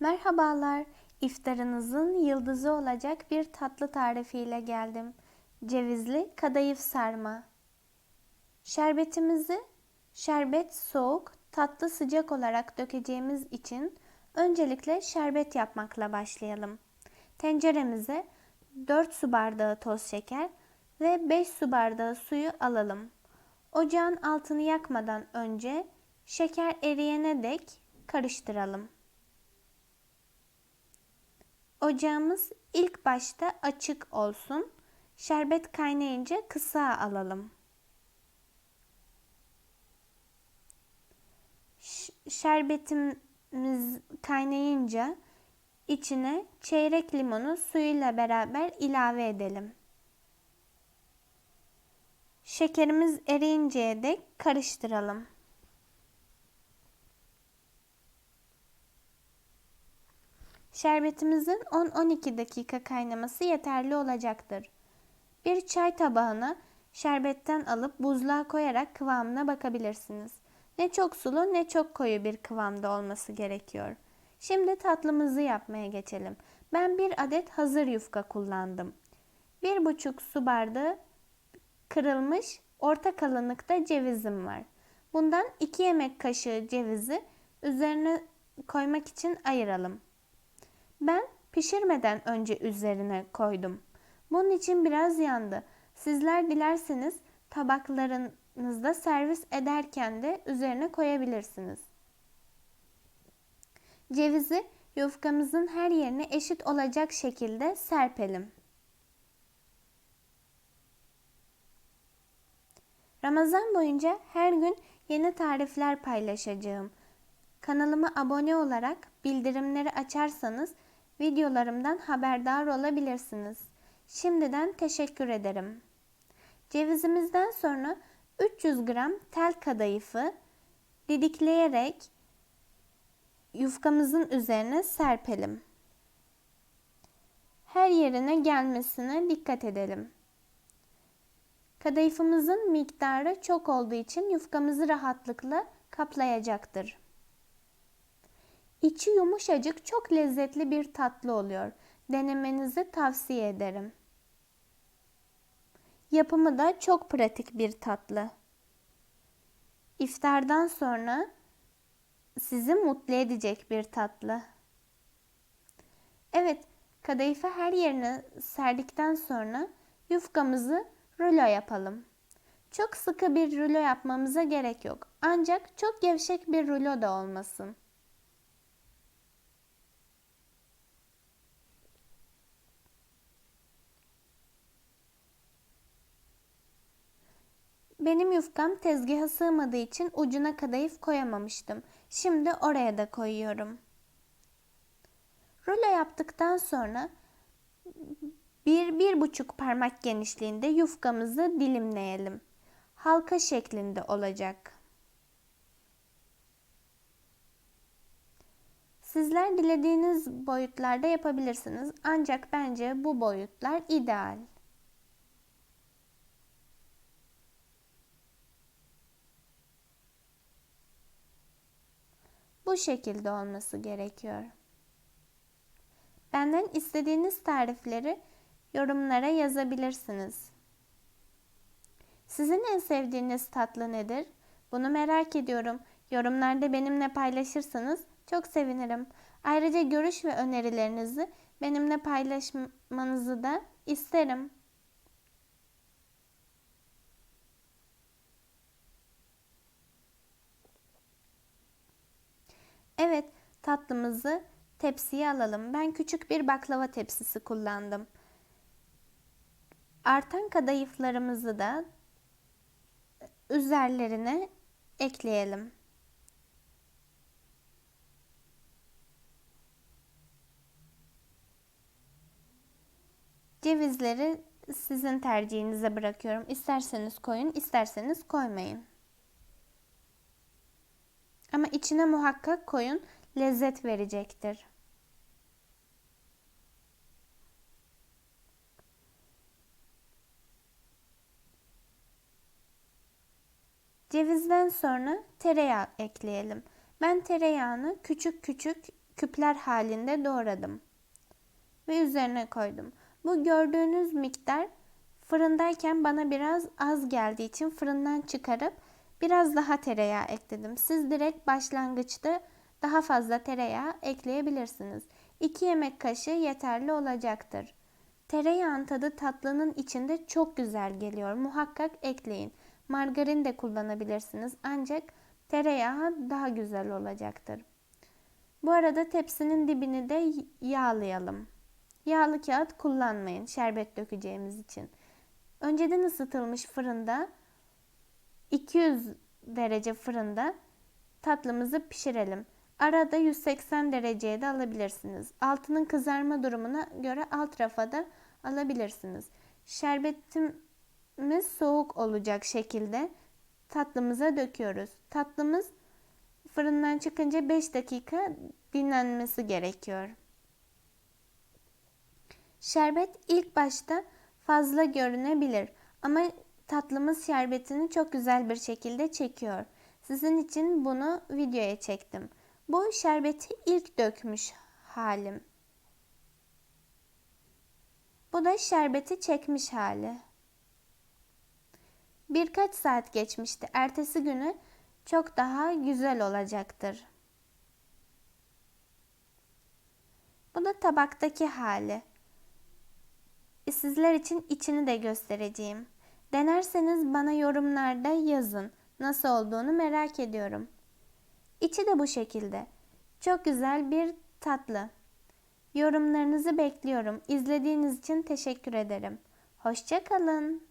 Merhabalar, iftarınızın yıldızı olacak bir tatlı tarifiyle geldim. Cevizli kadayıf sarma. Şerbetimizi şerbet soğuk, tatlı sıcak olarak dökeceğimiz için öncelikle şerbet yapmakla başlayalım. Tenceremize 4 su bardağı toz şeker ve 5 su bardağı suyu alalım. Ocağın altını yakmadan önce şeker eriyene dek karıştıralım. Ocağımız ilk başta açık olsun. Şerbet kaynayınca kısa alalım. Şerbetimiz kaynayınca içine çeyrek limonu suyuyla beraber ilave edelim. Şekerimiz eriyinceye dek karıştıralım. Şerbetimizin 10-12 dakika kaynaması yeterli olacaktır. Bir çay tabağına şerbetten alıp buzluğa koyarak kıvamına bakabilirsiniz. Ne çok sulu ne çok koyu bir kıvamda olması gerekiyor. Şimdi tatlımızı yapmaya geçelim. Ben bir adet hazır yufka kullandım. Bir buçuk su bardağı kırılmış orta kalınlıkta cevizim var. Bundan 2 yemek kaşığı cevizi üzerine koymak için ayıralım. Ben pişirmeden önce üzerine koydum. Bunun için biraz yandı. Sizler dilerseniz tabaklarınızda servis ederken de üzerine koyabilirsiniz. Cevizi yufkamızın her yerine eşit olacak şekilde serpelim. Ramazan boyunca her gün yeni tarifler paylaşacağım. Kanalıma abone olarak bildirimleri açarsanız videolarımdan haberdar olabilirsiniz. Şimdiden teşekkür ederim. Cevizimizden sonra 300 gram tel kadayıfı didikleyerek yufkamızın üzerine serpelim. Her yerine gelmesine dikkat edelim. Kadayıfımızın miktarı çok olduğu için yufkamızı rahatlıkla kaplayacaktır. İçi yumuşacık, çok lezzetli bir tatlı oluyor. Denemenizi tavsiye ederim. Yapımı da çok pratik bir tatlı. İftardan sonra sizi mutlu edecek bir tatlı. Evet, kadayıfı her yerine serdikten sonra yufkamızı rulo yapalım. Çok sıkı bir rulo yapmamıza gerek yok. Ancak çok gevşek bir rulo da olmasın. Benim yufkam tezgaha sığmadığı için ucuna kadayıf koyamamıştım. Şimdi oraya da koyuyorum. Rulo yaptıktan sonra bir, bir buçuk parmak genişliğinde yufkamızı dilimleyelim. Halka şeklinde olacak. Sizler dilediğiniz boyutlarda yapabilirsiniz. Ancak bence bu boyutlar ideal. Bu şekilde olması gerekiyor. Benden istediğiniz tarifleri yorumlara yazabilirsiniz. Sizin en sevdiğiniz tatlı nedir? Bunu merak ediyorum. Yorumlarda benimle paylaşırsanız çok sevinirim. Ayrıca görüş ve önerilerinizi benimle paylaşmanızı da isterim. Evet, tatlımızı tepsiye alalım. Ben küçük bir baklava tepsisi kullandım. Artan kadayıflarımızı da üzerlerine ekleyelim. Cevizleri sizin tercihinize bırakıyorum. İsterseniz koyun, isterseniz koymayın. Ama içine muhakkak koyun, lezzet verecektir. Cevizden sonra tereyağı ekleyelim. Ben tereyağını küçük küçük küpler halinde doğradım ve üzerine koydum. Bu gördüğünüz miktar fırındayken bana biraz az geldiği için fırından çıkarıp biraz daha tereyağı ekledim. Siz direkt başlangıçta daha fazla tereyağı ekleyebilirsiniz. 2 yemek kaşığı yeterli olacaktır. Tereyağın tadı tatlının içinde çok güzel geliyor. Muhakkak ekleyin. Margarin de kullanabilirsiniz ancak tereyağı daha güzel olacaktır. Bu arada tepsinin dibini de yağlayalım. Yağlı kağıt kullanmayın şerbet dökeceğimiz için. Önceden ısıtılmış fırında 200 derece fırında tatlımızı pişirelim. Arada 180 dereceye de alabilirsiniz. Altının kızarma durumuna göre alt rafa da alabilirsiniz. Şerbetimiz soğuk olacak şekilde tatlımıza döküyoruz. Tatlımız fırından çıkınca 5 dakika dinlenmesi gerekiyor. Şerbet ilk başta fazla görünebilir ama tatlımız şerbetini çok güzel bir şekilde çekiyor. Sizin için bunu videoya çektim. Bu şerbeti ilk dökmüş halim. Bu da şerbeti çekmiş hali. Birkaç saat geçmişti. Ertesi günü çok daha güzel olacaktır. Bu da tabaktaki hali. Sizler için içini de göstereceğim. Denerseniz bana yorumlarda yazın. Nasıl olduğunu merak ediyorum. İçi de bu şekilde. Çok güzel bir tatlı. Yorumlarınızı bekliyorum. İzlediğiniz için teşekkür ederim. Hoşçakalın.